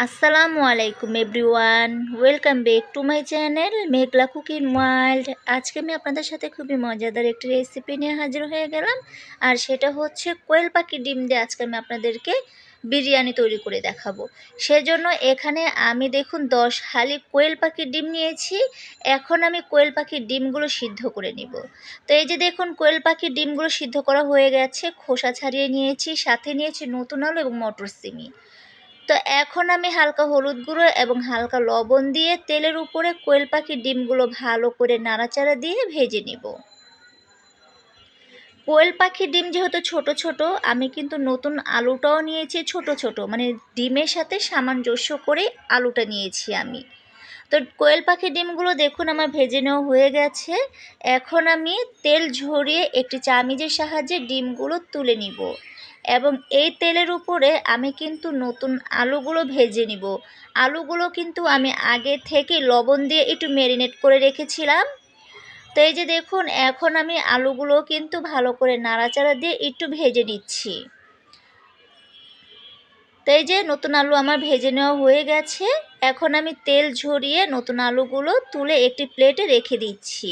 আসসালামু আলাইকুম everyone. Welcome back to my channel Meghla cooking world আজকে আমি আপনাদের সাথে খুবই মজাদার একটি রেসিপি নিয়ে হাজির হয়ে গেলাম। আর সেটা হচ্ছে কোয়েল পাখি ডিম দিয়ে আজকে আমি আপনাদেরকে বিরিয়ানি তৈরি করে দেখাবো। সেজন্য এখানে আমি দেখুন দশ হালি কোয়েল পাখির ডিম নিয়েছি। এখন আমি কোয়েল পাখির ডিমগুলো সিদ্ধ করে নিব। তো এই যে দেখুন কোয়েল পাখির ডিমগুলো সিদ্ধ করা হয়ে গেছে। খোসা ছাড়িয়ে নিয়েছি, সাথে নিয়েছি নতুন আলু এবং মটর সিমি তো এখন আমি হালকা হলুদ গুঁড়ো এবং হালকা লবণ দিয়ে তেলের উপরে কোয়েল পাখির ডিমগুলো ভালো করে নাড়াচাড়া দিয়ে ভেজে নিব। কোয়েল পাখির ডিম যেহেতু ছোট ছোট, আমি কিন্তু নতুন আলুটাও নিয়েছি ছোট ছোট মানে ডিমের সাথে সামঞ্জস্য করে আলুটা নিয়েছি আমি। তো কোয়েল পাখির ডিমগুলো দেখুন আমার ভেজে নেওয়া হয়ে গেছে। এখন আমি তেল ঝরিয়ে একটি চামিজের সাহায্যে ডিমগুলো তুলে নিব। এবং এই তেলের উপরে আমি কিন্তু নতুন আলুগুলো ভেজে নিব। আলুগুলো কিন্তু আমি আগে থেকে লবণ দিয়ে একটু ম্যারিনেট করে রেখেছিলাম। তো এই যে দেখুন, এখন আমি আলুগুলো কিন্তু ভালো করে নাড়াচাড়া দিয়ে একটু ভেজে নিচ্ছি। তো এই যে নতুন আলু আমার ভেজে নেওয়া হয়ে গেছে। এখন আমি তেল ঝরিয়ে নতুন আলুগুলো তুলে একটি প্লেটে রেখে দিচ্ছি।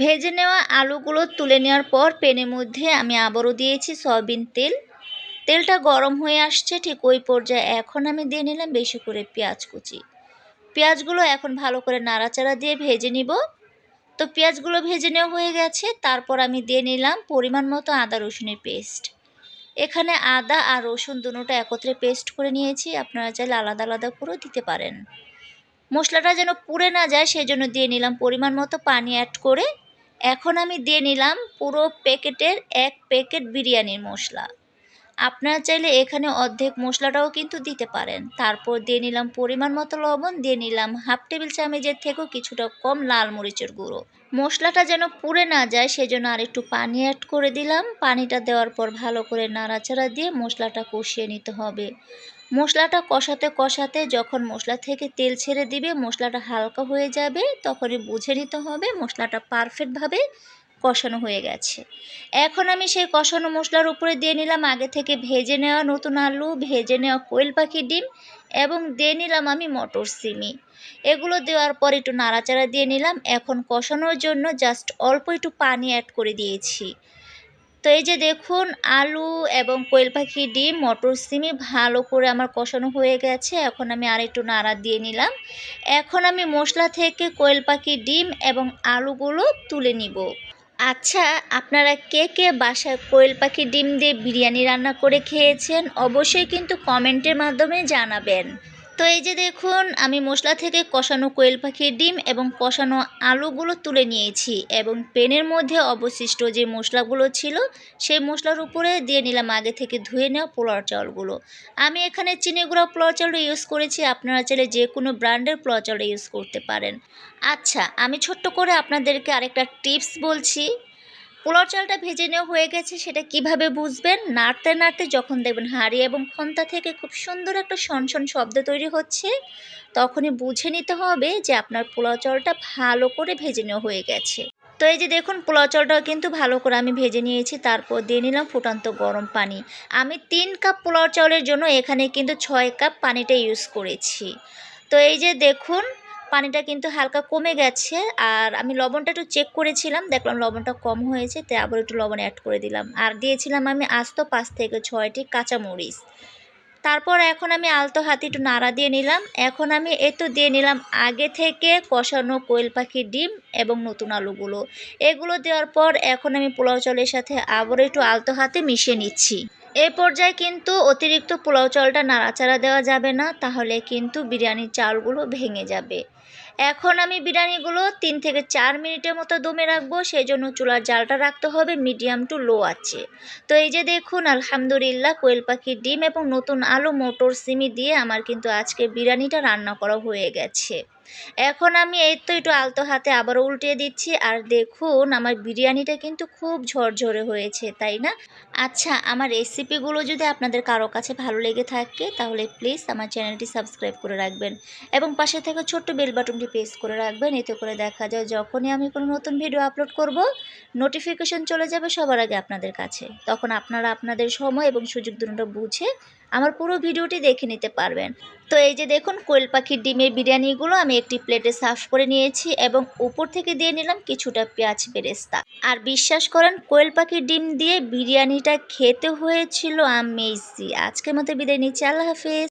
ভেজে নেওয়া আলুগুলো তুলে নেওয়ার পর পেনের মধ্যে আমি আবারও দিয়েছি সয়াবিন তেল। তেলটা গরম হয়ে আসছে, ঠিক ওই পর্যায়ে এখন আমি দিয়ে নিলাম বেশি করে পেঁয়াজ কুচি। পেঁয়াজগুলো এখন ভালো করে নাড়াচাড়া দিয়ে ভেজে নিব। তো পেঁয়াজগুলো ভেজে নেওয়া হয়ে গেছে, তারপর আমি দিয়ে নিলাম পরিমাণ মতো আদা রসুনের পেস্ট। এখানে আদা আর রসুন দুটোটা একত্রে পেস্ট করে নিয়েছি, আপনারা চাইলে আলাদা আলাদা করেও দিতে পারেন। মশলাটা যেন পুড়ে না যায় সেই জন্য দিয়ে নিলাম পরিমাণ মতো পানি অ্যাড করে এখন আমি দিয়ে নিলাম পুরো প্যাকেটের এক প্যাকেট বিরিয়ানির মশলা। আপনারা চাইলে এখানে অর্ধেক মশলাটাও কিন্তু দিতে পারেন। তারপর দিয়ে নিলাম পরিমাণ মতো লবণ, দিয়ে নিলাম হাফ টেবিল চামচের থেকেও কিছুটা কম লাল মরিচের গুঁড়ো। মশলাটা যেন পুড়ে না যায়, সেজন্য আর একটু পানি অ্যাড করে দিলাম। পানিটা দেওয়ার পর ভালো করে নাড়াচাড়া দিয়ে মশলাটা কষিয়ে নিতে হবে। মশলাটা কষাতে কষাতে যখন মশলা থেকে তেল ছেড়ে দিবে, মশলাটা হালকা হয়ে যাবে, তখনই বুঝে নিতে হবে মশলাটা পারফেক্টভাবে কষানো হয়ে গেছে। এখন আমি সেই কষানো মশলার উপরে দিয়ে নিলাম আগে থেকে ভেজে নেওয়া নতুন আলু, ভেজে নেওয়া কোয়েল পাখির ডিম এবং দিয়ে নিলাম আমি মটর সিমি। এগুলো দেওয়ার পর একটু নাড়াচাড়া দিয়ে নিলাম। এখন কষানোর জন্য জাস্ট অল্প একটু পানি অ্যাড করে দিয়েছি। তো এই যে দেখুন, আলু এবং কোয়েল পাখি, ডিম মটর সিমি ভালো করে আমার কষানো হয়ে গেছে। এখন আমি আর একটু নাড়া দিয়ে নিলাম। এখন আমি মশলা থেকে কোয়েল পাখি, ডিম এবং আলুগুলো তুলে নিব। আচ্ছা আপনারা কে কে বাসায় কোয়েল পাখি, ডিম দিয়ে বিরিয়ানি রান্না করে খেয়েছেন, অবশ্যই কিন্তু কমেন্টের মাধ্যমে জানাবেন। তো এই যে দেখুন, আমি মশলা থেকে কষানো কোয়েল পাখির ডিম এবং কষানো আলুগুলো তুলে নিয়েছি এবং পেনের মধ্যে অবশিষ্ট যে মশলাগুলো ছিল, সেই মশলার উপরে দিয়ে নিলাম আগে থেকে ধুয়ে নেওয়া পোলার চাউলগুলো আমি এখানে চিনি গুঁড়া পোলার চাউলটা ইউজ করেছি, আপনারা চাইলে যে কোনো ব্র্যান্ডের পোলার চাউলটা ইউজ করতে পারেন। আচ্ছা আমি ছোট্ট করে আপনাদেরকে আরেকটা টিপস বলছি। পোলাও চালটা ভেজে নেওয়া হয়ে গেছে, সেটা কীভাবে বুঝবেন? নাড়তে নাড়তে যখন দেখবেন হাঁড়ি এবং খন্তা থেকে খুব সুন্দর একটা শনশন শব্দ তৈরি হচ্ছে, তখনই বুঝে নিতে হবে যে আপনার পোলাও চালটা ভালো করে ভেজে নেওয়া হয়ে গেছে। তো এই যে দেখুন, পোলাও চালটাও কিন্তু ভালো করে আমি ভেজে নিয়েছি, তারপর দিয়ে নিলাম ফুটান্ত গরম পানি। আমি তিন কাপ পোলাও চাউলের জন্য এখানে কিন্তু ছয় কাপ পানিটা ইউজ করেছি। তো এই যে দেখুন পানিটা কিন্তু হালকা কমে গেছে, আর আমি লবণটা একটু চেক করেছিলাম, দেখলাম লবণটা কম হয়েছে, তাই আবার একটু লবণ অ্যাড করে দিলাম। আর দিয়েছিলাম আমি আস্ত পাঁচ থেকে ছয়টি কাঁচামরিচ। তারপর এখন আমি আলতো হাতে একটু নাড়া দিয়ে নিলাম। এখন আমি এতো দিয়ে নিলাম আগে থেকে কষানো কোয়েল পাখির ডিম এবং নতুন আলুগুলো। এগুলো দেওয়ার পর এখন আমি পোলাও চালের সাথে আবার একটু আলতো হাতে মিশিয়ে নিচ্ছি। এই পর্যায়ে কিন্তু অতিরিক্ত পোলাও চালটা নাড়াচাড়া দেওয়া যাবে না, তাহলে কিন্তু বিরিয়ানির চালগুলো ভেঙে যাবে। এখন আমি বিরিয়ানিগুলো তিন থেকে চার মিনিটের মতো দমে রাখব সেই জন্য চুলার জালটা রাখতে হবে মিডিয়াম টু লো আছে তো এই যে দেখুন, আলহামদুলিল্লাহ কোয়েল পাখির ডিম এবং নতুন আলু মোটর সিমি দিয়ে আমার কিন্তু আজকে বিরিয়ানিটা রান্না করা হয়ে গেছে। এখন আমি এই তো একটু আলতো হাতে আবারও উল্টিয়ে দিচ্ছি, আর দেখুন আমার বিরিয়ানিটা কিন্তু খুব ঝরঝরে হয়েছে, তাই না? আচ্ছা আমার রেসিপিগুলো যদি আপনাদের কারও কাছে ভালো লেগে থাকে, তাহলে প্লিজ আমার চ্যানেলটি সাবস্ক্রাইব করে রাখবেন এবং পাশে থেকে ছোট্ট বেল বাটনটি প্রেস করে রাখবেন, এতে করে দেখা যায় যখনই আমি কোনো নতুন ভিডিও আপলোড করব নোটিফিকেশন চলে যাবে সবার আগে আপনাদের কাছে। তখন আপনারা আপনাদের সময় এবং সুযোগ দুটো বুঝে আমার পুরো ভিডিওটি দেখে নিতে পারবেন। তো এই যে দেখুন, কোয়েল পাখির ডিমের বিরিয়ানিগুলো আমি একটি প্লেটে সার্ভ করে নিয়েছি এবং উপর থেকে দিয়ে নিলাম কিছুটা পেঁয়াজ বেরেস্তা। আর বিশ্বাস করেন, কোয়েল পাখির ডিম দিয়ে বিরিয়ানিটা খেতে হয়েছিল আমেজি আজকের মতো বিদায় নিচ্ছি, আল্লাহ হাফেজ।